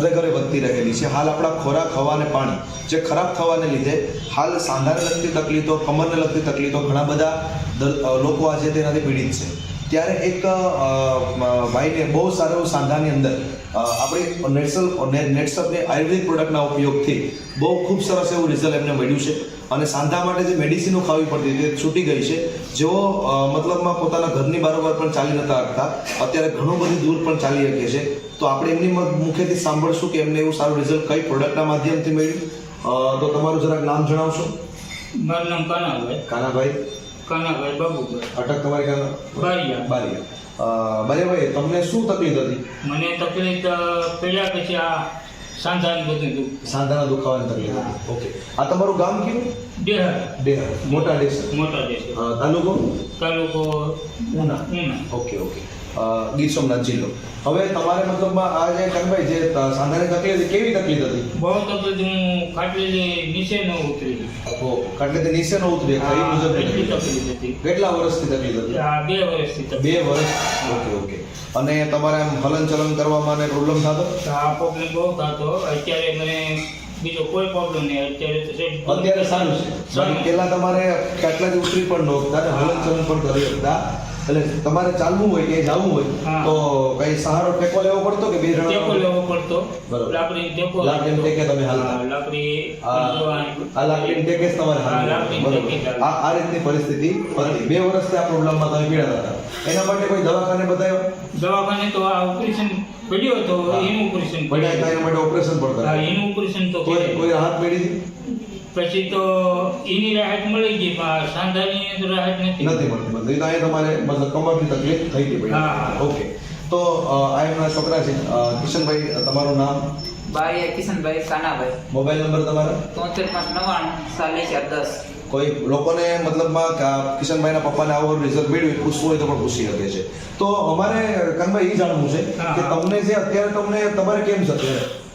ઘરે ઘરે વધતી રહેલી છે. હાલ આપણા ખોરાક હવા અને પાણી. જે ખરાબ થવાને લીધે હાલ સાંધાને લગતી તકલીફો, કમરને લગતી તકલીફો ઘણા બધા લોકો આજે તેનાથી પીડિત છે. ત્યારે એક ભાઈને બહુ સારો સાંધાની અંદર આપણી નેટસલ નેટસપની આયુર્વેદિક પ્રોડક્ટના ઉપયોગથી બહુ ખૂબ સરસ એવું રિઝલ્ટ એમને મળ્યું છે. અને સાંધા માટે જે મેડિસિનો ખાવી પડતી હતી છૂટી ગઈ છે. જેઓ મતલબમાં પોતાના ઘરની બારોબાર પણ ચાલી નતા શકતા અત્યારે ઘણું બધું દૂર પણ ચાલી શકે છે. તો આપણે એમની મુખેથી સાંભળશું કે એમને એવું સારું રિઝલ્ટ કઈ પ્રોડક્ટના માધ્યમથી મળ્યું. તો તમારું જરાક નામ જણાવશો? મારું નામ કાનાભાઈ. કાનાભાઈ? કાનાભાઈ બાબુભાઈ. અટક તમારી કાના બારિયા. બારિયા. બારિયાભાઈ તમને શું તકલીફ હતી? મને તકલીફ પહેલા પછી આ સાંધાનું બધું સાંધાના દુખાવાની તકલીફ. હતી ઓકે આ તમારું ગામ કયું? દેહ ડેહર મોટા ડેસર મોટા અ, તાલુકો? તાલુકો ઉના. ઉના. ઓકે ઓકે ગીર સોમનાથ જિલ્લો. હવે તમારે મતલબમાં આ જે કનભાઈ જે સાંધાની તકલીફ કેવી તકલીફ હતી? બહુ તકલીફ હું ખાટલેલી નીચે ન ઉતરી ઓહો એટલે તે નીચે ન ઉતરી આ મુજબ એટલી તકલીફ હતી. કેટલા વર્ષથી તકલીફ હતી? આ બે વર્ષથી બે વર્ષ. ઓકે ઓકે અને તમારે આમ હલન ચલન કરવામાં ને પ્રોબ્લેમ થતો? આ પ્રોબ્લેમ બહુ થતો. અત્યારે મને બીજો કોઈ પ્રોબ્લેમ નહીં. અત્યારે તો સેટ અત્યારે સારું છે. બાકી તમારે તમારે કેટલાથી ઉતરી પણ નહોતા ને હલન ચલન પણ કરી શકતા એટલે તમારે ચાલવું હોય કે જવું હોય તો કઈ સહારો ટેકો લેવો પડતો કે બે ટેકો જણા લેવો પડતો બરોબર. લાકડી ટેકો લાકડીને ટેકે તમે હાલતા. હા, લાકડી આ આ લાકડીને ટેકે જ તમારે હા, હાલવું. લાકડીને બરોબર. ટેકે જ આ આ રીતની પરિસ્થિતિ હતી બે વર્ષથી આ પ્રોબ્લેમમાં તમે પીડાતા હતા એના માટે કોઈ દવાખાને બતાવ્યો દવાખાને તો આ ઓપરેશન પડ્યો હતો હા. એનું ઓપરેશન પડ્યા હતા એના માટે ઓપરેશન પણ હા કરાવ્યું. એનું ઓપરેશન તો કોઈ કર્યું. કોઈ રાહત મળી હતી પછી તો એની રાહત મળી ગઈ પણ આ સાંધાની તો રાહત નથી નથી મળતી બધી તો અહીંયા તમારે મતલબ કમરની તકલીફ થઈ ગઈ પડી હા. ઓકે તો આ એમના છોકરા છે. કિશનભાઈ તમારું નામ? બારિયા કિશનભાઈ કાનાભાઈ મોબાઈલ નંબર તમારો? તોતેર પાંચ નવ્વાણું સાલી ચાર દસ. કોઈ લોકોને મતલબમાં કિશનભાઈના પપ્પાને આવો રિઝલ્ટ મેળવી પૂછવું હોય તો પણ પૂછી શકે છે. તો અમારે કનભાઈ એ જાણવું છે કે તમને જે અત્યારે તમને તમારે કેમ છે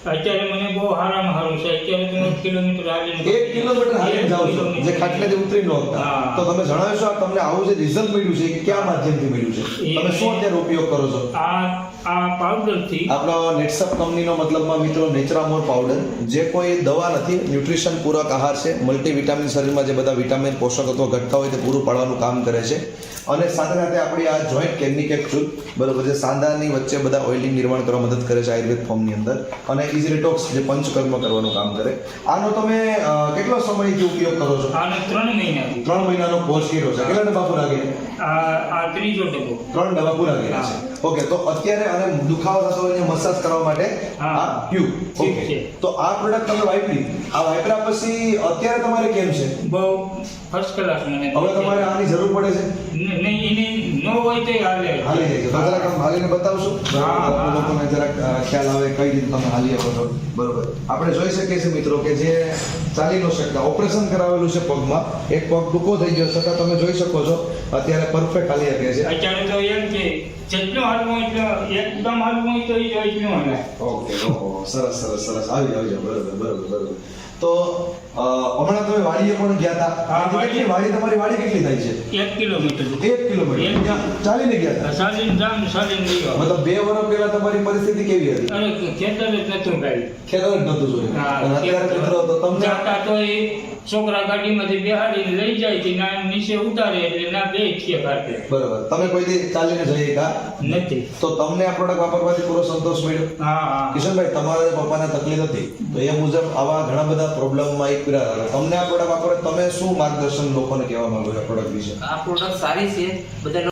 અત્યારે મને બહુ આરામ સારું છે. અત્યારે તમે કિલોમીટર આવીને એક કિલોમીટર હાલીને જાઓ છો. જે ખાટલેથી ઉતરી ન હતા. તો તમે જણાવશો આ તમને આવું જે રિઝલ્ટ મળ્યું છે એ કયા માધ્યમથી મળ્યું છે? તમે શું અત્યારે ઉપયોગ કરો છો? આ આ પાવડરથી આપણો નેટસપ કંપનીનો મતલબમાં મિત્રો નેચરામોર પાવડર જે કોઈ દવા નથી ન્યુટ્રિશન પૂરક આહાર છે. મલ્ટીવિટામિન શરીરમાં જે બધા વિટામિન પોષક તત્વો ઘટતા હોય તે પૂરું પાડવાનું કામ કરે છે. અને સાથે સાથે આપણી આ જોઈન્ટ કેમની કેપ્સ્યુલ બરોબર છે સાંધાની વચ્ચે બધા ઓઇલિંગ નિર્માણ કરવા મદદ કરે છે આયુર્વેદ ફોર્મની અંદર. અને ઇઝી રિટોક્સ જે પંચકર્મ કરવાનું કામ કરે. આનો તમે કેટલો સમયથી ઉપયોગ કરો છો? આને ત્રણ મહિના ત્રણ મહિનાનો કોર્સ કર્યો છે. કેટલા ડબ્બા પૂરા ગયા આ આ ત્રીજો ડબ્બો. ત્રણ ડબ્બા પૂરા ગયા છે. ઓકે તો અત્યારે આને દુખાવો થતો હોય મસાજ કરવા માટે. આ ટ્યુબ ઓકે તો આ પ્રોડક્ટ તમે વાપરી. આ વાપર્યા પછી અત્યારે તમારે કેમ છે? બહુ ફર્સ્ટ ક્લાસ મને હવે તમારે આની જરૂર પડે છે? નહીં એને ન હોય તો હાલે. હાલી જાય તો જરાક આમ હાલીને બતાવશું. લોકોને જરાક ખ્યાલ આવે કઈ રીતે તમે હાલી શકો છો બરોબર. આપણે જોઈ શકીએ છીએ મિત્રો કે જે ચાલી ન શકતા ઓપરેશન કરાવેલું છે પગમાં. એક પગ ટૂંકો થઈ ગયો છતાં તમે જોઈ શકો છો અત્યારે પરફેક્ટ હાલી શકે છે. અત્યારે તો એમ કે જેટલું હાલવું એકદમ હાલવું તો એ જ એટલું હાલે. ઓકે ઓહો સરસ સરસ સરસ. આવી આવી બરોબર બરોબર બરોબર. તો હમણાં તમે વાડીએ પણ ગયા હતા વાડી? તમારી વાડી કેટલી થાય છે? એક કિલોમીટર. એક કિલોમીટર. ચાલીને ગયા હતા સાલીન જામ સાલીન ગયો. મતલબ બે વર્ષ પહેલા તમારી પરિસ્થિતિ કેવી હતી? અરે ખેતર જ નતું ભાઈ ખેતર જ નતું જોયું. અત્યારે મિત્રો તો તમને જાતા તો એ છોકરા ગાડીમાંથી બેહાડીને લઈ જાય છે ના નીચે ઉતારે એટલે ના બે છે કાઢે બરોબર. તમે કોઈ દી ચાલીને જઈએ કા નથી. તો તમને આ પ્રોડક્ટ વાપરવાથી પૂરો સંતોષ મળ્યો? હા હા. કિશનભાઈ તમારા પપ્પાને તકલીફ હતી? તો એ મુજબ આવા ઘણા બધા પ્રોબ્લેમમાં એક હતા તમને આ પ્રોડક્ટ વાપરે તમે શું માર્ગદર્શન લોકોને કહેવા માંગો છો પ્રોડક્ટ વિશે? આ પ્રોડક્ટ સારી છે બધા